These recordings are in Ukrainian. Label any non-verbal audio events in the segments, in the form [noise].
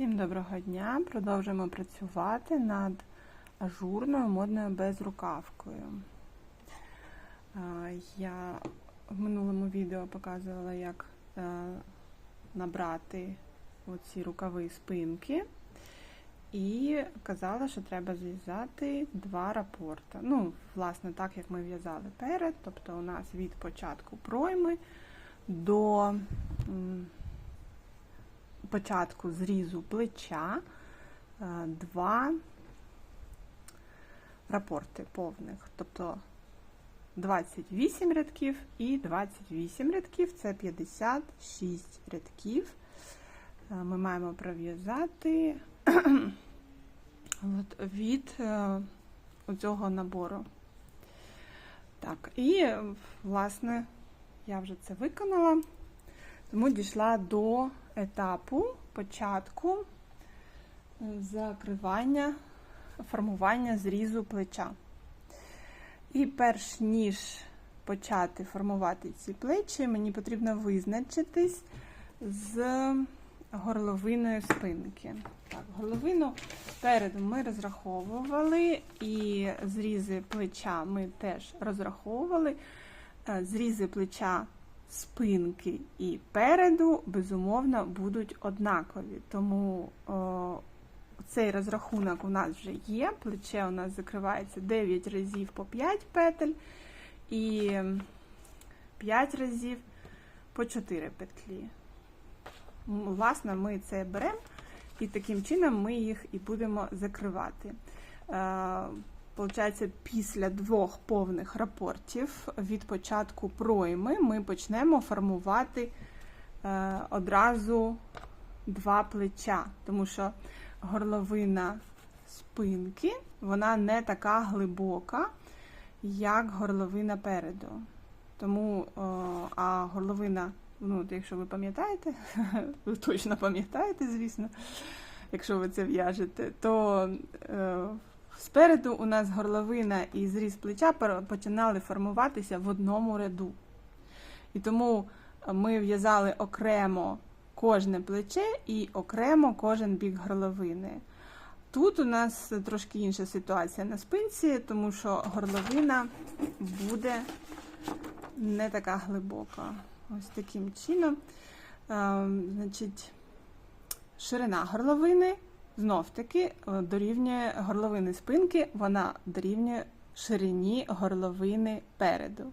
Всім доброго дня! Продовжуємо працювати над ажурною модною безрукавкою. Я в минулому відео показувала, як е, набрати оці рукави спинки. І казала, що треба зв'язати два рапорти. Ну, власне, так як ми в'язали перед, тобто у нас від початку пройми до початку зрізу плеча е, два рапорти повних, тобто 28 рядків і 28 рядків це 56 рядків. Е, Ми маємо пров'язати [clears throat] від е, цього набору. Так, і, власне, я вже це виконала, тому дійшла до етапу початку е, закривання, формування зрізу плеча. І перш ніж почати формувати ці плечі, мені потрібно визначитись з горловиною спинки. Так, горловину спереду ми розраховували, і зрізи плеча ми теж розраховували. Е, Зрізи плеча спинки і переду, безумовно, будуть однакові. Тому о, цей розрахунок у нас вже є. Плече у нас закривається 9 разів по 5 петель і 5 разів по 4 петлі. Власне, ми це беремо і таким чином ми їх і будемо закривати. Получається, після двох повних рапортів від початку пройми ми почнемо формувати е, одразу два плеча, тому що горловина спинки вона не така глибока, як горловина переду. Тому, а горловина, ну, якщо ви пам'ятаєте, [laughs] ви точно пам'ятаєте, звісно, якщо ви це в'яжете, то е, Спереду у нас горловина і зріз плеча починали формуватися в одному ряду. І тому ми в'язали окремо кожне плече і окремо кожен бік горловини. Тут у нас трошки інша ситуація на спинці, тому що горловина буде не така глибока. Ось таким чином. Ем, Значить, ширина горловини знов таки е, дорівнює горловини спинки, вона дорівнює ширині горловини переду.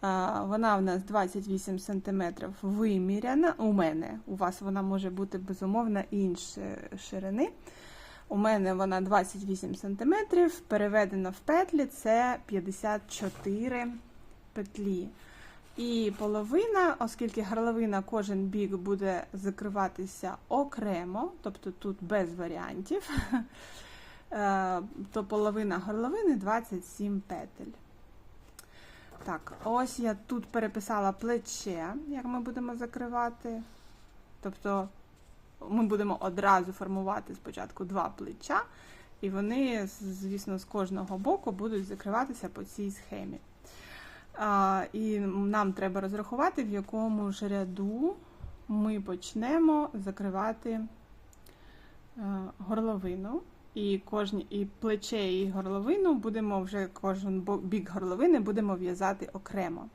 Вона в нас 28 см виміряна. У мене, у вас вона може бути безумовно іншої ширини. У мене вона 28 см, переведена в петлі це 54 петлі. І половина, оскільки горловина кожен бік буде закриватися окремо, тобто тут без варіантів, [laughs] е, то половина горловини 27 петель. Так, ось я тут переписала плече, як ми будемо закривати. Тобто ми будемо одразу формувати спочатку два плеча, і вони, звісно, з кожного боку будуть закриватися по цій схемі. І нам треба розрахувати, в якому ж ряду ми почнемо закривати е, горловину. І кожні, і плече, і горловину будемо вже кожен бік горловини будемо в'язати окремо.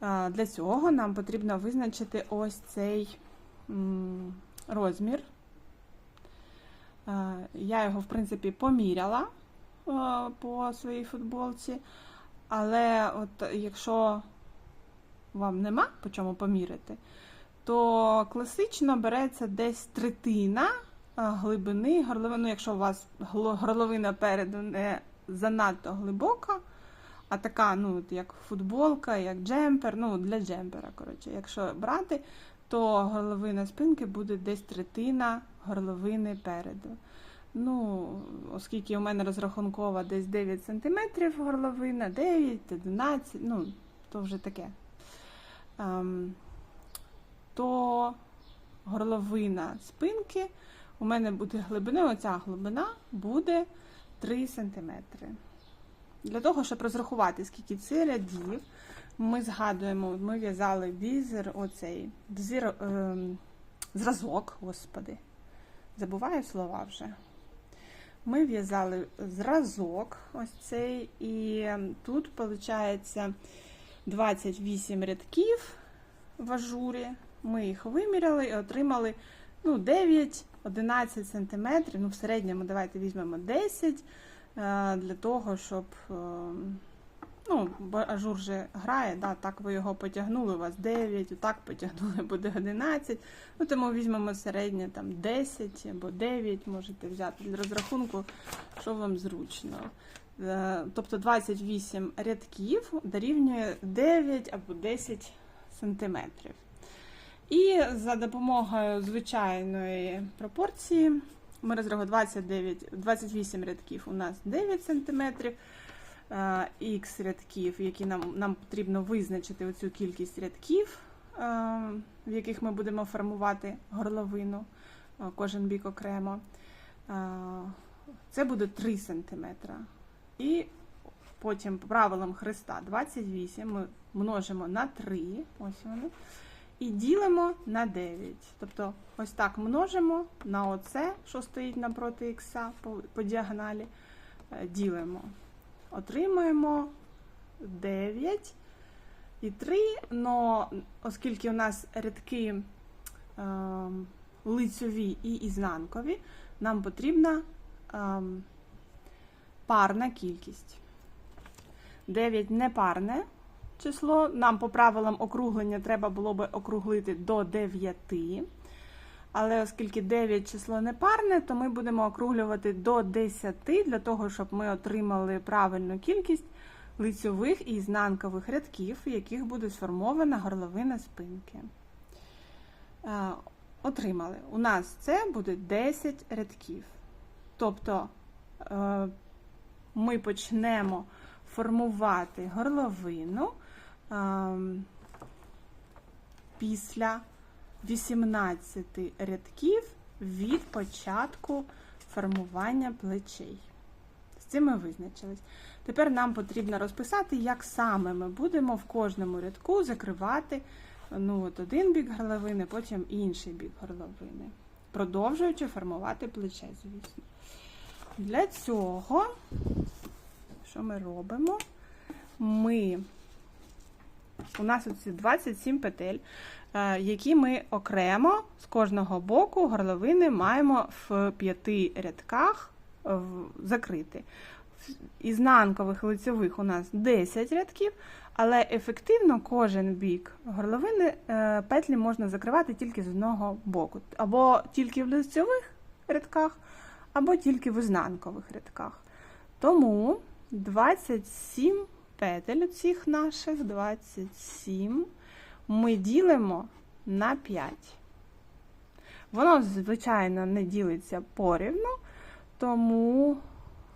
Для цього нам потрібно визначити ось цей розмір. Я його, в принципі, поміряла е, по своїй футболці. Але от якщо вам нема по чому поміряти, то класично береться десь третина глибини горловини. Ну, якщо у вас горловина переду не занадто глибока, а така, ну, як футболка, як джемпер, ну, для джемпера, коротше, якщо брати, то горловина спинки буде десь третина горловини переду. Ну, оскільки у мене розрахункова десь 9 см горловина, 9, 11, ну, то вже таке. Ем, то горловина спинки у мене буде глибина, оця глибина буде 3 см. Для того, щоб розрахувати, скільки це рядів, ми згадуємо, ми в'язали візер, оцей візер, ем, зразок, господи. Забуваю слова вже. Ми в'язали зразок, ось цей, і тут виходить 28 рядків в ажурі. Ми їх виміряли і отримали ну, 9-11 см. Ну, в середньому давайте візьмемо 10 е, для того, щоб. Ну, ажур же грає, да, так ви його потягнули, у вас 9, отак потягнули, буде 11. Ну, тому візьмемо середнє там 10 або 9, можете взяти для розрахунку, що вам зручно. Е, Тобто 28 рядків дорівнює 9 або 10 сантиметрів. І за допомогою звичайної пропорції ми розрахуємо 29, 28 рядків у нас 9 сантиметрів. Х рядків, які нам нам потрібно визначити оцю кількість рядків, е, в яких ми будемо формувати горловину, е, кожен бік окремо. Е, Це буде 3 см. І потім по правилам хреста 28 ми множимо на 3, ось вони, і ділимо на 9. Тобто, ось так множимо на оце, що стоїть напроти х по, по діагоналі, ділимо отримуємо 9 і 3, але оскільки у нас рядки е, лицьові і ізнанкові, нам потрібна е, парна кількість. 9 непарне число. Нам по правилам округлення треба було би округлити до 9. Але оскільки 9 число непарне, то ми будемо округлювати до 10 для того, щоб ми отримали правильну кількість лицьових і ізнанкових рядків, в яких буде сформована горловина спинки. Е, отримали. У нас це буде 10 рядків. Тобто е, ми почнемо формувати горловину ем, після 18 рядків від початку формування плечей. З цим ми визначились. Тепер нам потрібно розписати, як саме ми будемо в кожному рядку закривати ну, от один бік горловини, потім інший бік горловини, продовжуючи формувати плече, звісно. Для цього, що ми робимо? Ми, у нас оці 27 петель. Е, які ми окремо з кожного боку горловини маємо в п'яти рядках закрити. Ізнанкових лицьових у нас 10 рядків, але ефективно кожен бік горловини е, петлі можна закривати тільки з одного боку. Або тільки в лицьових рядках, або тільки в ізнанкових рядках. Тому 27 петель цих наших 27 ми ділимо на 5. Воно, звичайно, не ділиться порівну, тому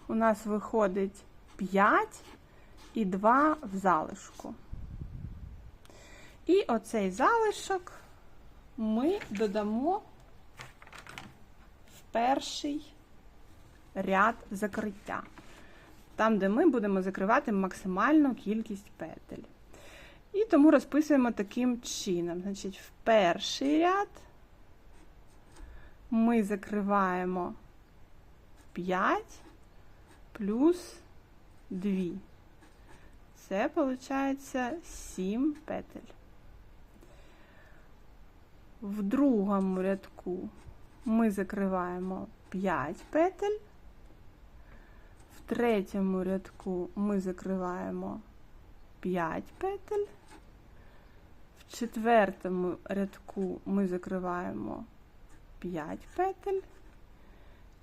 у нас виходить 5 і 2 в залишку. І оцей залишок ми додамо в перший ряд закриття, там, де ми будемо закривати максимальну кількість петель. І тому розписуємо таким чином. Значить, в перший ряд ми закриваємо 5 плюс 2. Це виходить 7 петель. В другому рядку ми закриваємо 5 петель. В третьому рядку ми закриваємо 5 петель В четвертому рядку ми закриваємо 5 петель,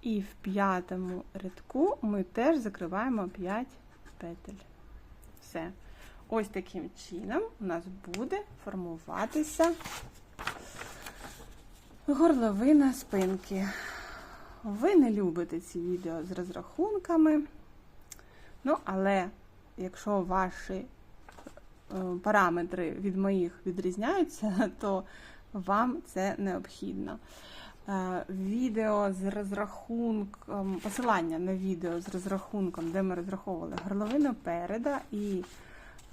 і в п'ятому рядку ми теж закриваємо 5 петель. Все. Ось таким чином у нас буде формуватися горловина спинки. Ви не любите ці відео з розрахунками, ну, але якщо ваші параметри від моїх відрізняються, [laughs] то вам це необхідно. Е, відео з розрахунком, посилання на відео з розрахунком, де ми розраховували горловину переда і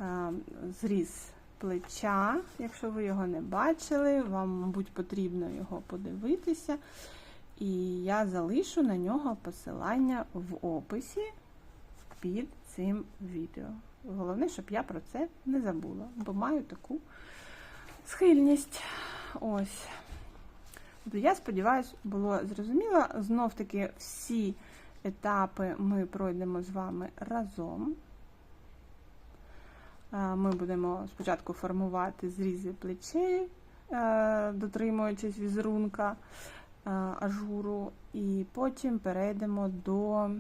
е, зріз плеча. Якщо ви його не бачили, вам, мабуть, потрібно його подивитися. І я залишу на нього посилання в описі під цим відео. Головне, щоб я про це не забула, бо маю таку схильність. Ось. Тобто, Я сподіваюся, було зрозуміло. Знов таки всі етапи ми пройдемо з вами разом. Е, Ми будемо спочатку формувати зрізи плечей, е, дотримуючись візерунка е, ажуру, і потім перейдемо до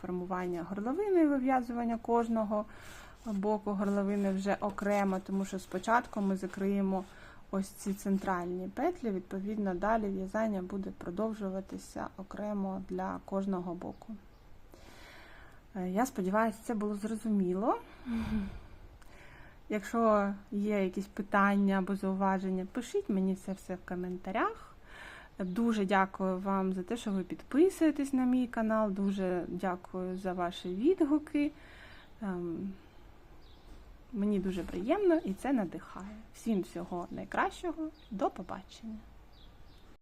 формування горловини вив'язування кожного боку горловини вже окремо, тому що спочатку ми закриємо ось ці центральні петлі, відповідно, далі в'язання буде продовжуватися окремо для кожного боку. Е, Я сподіваюся, це було зрозуміло. Якщо є якісь питання або зауваження, пишіть мені це все в коментарях. Дуже дякую вам за те, що ви підписуєтесь на мій канал. Дуже дякую за ваші відгуки. Ем, Мені дуже приємно і це надихає. Всім всього найкращого. До побачення!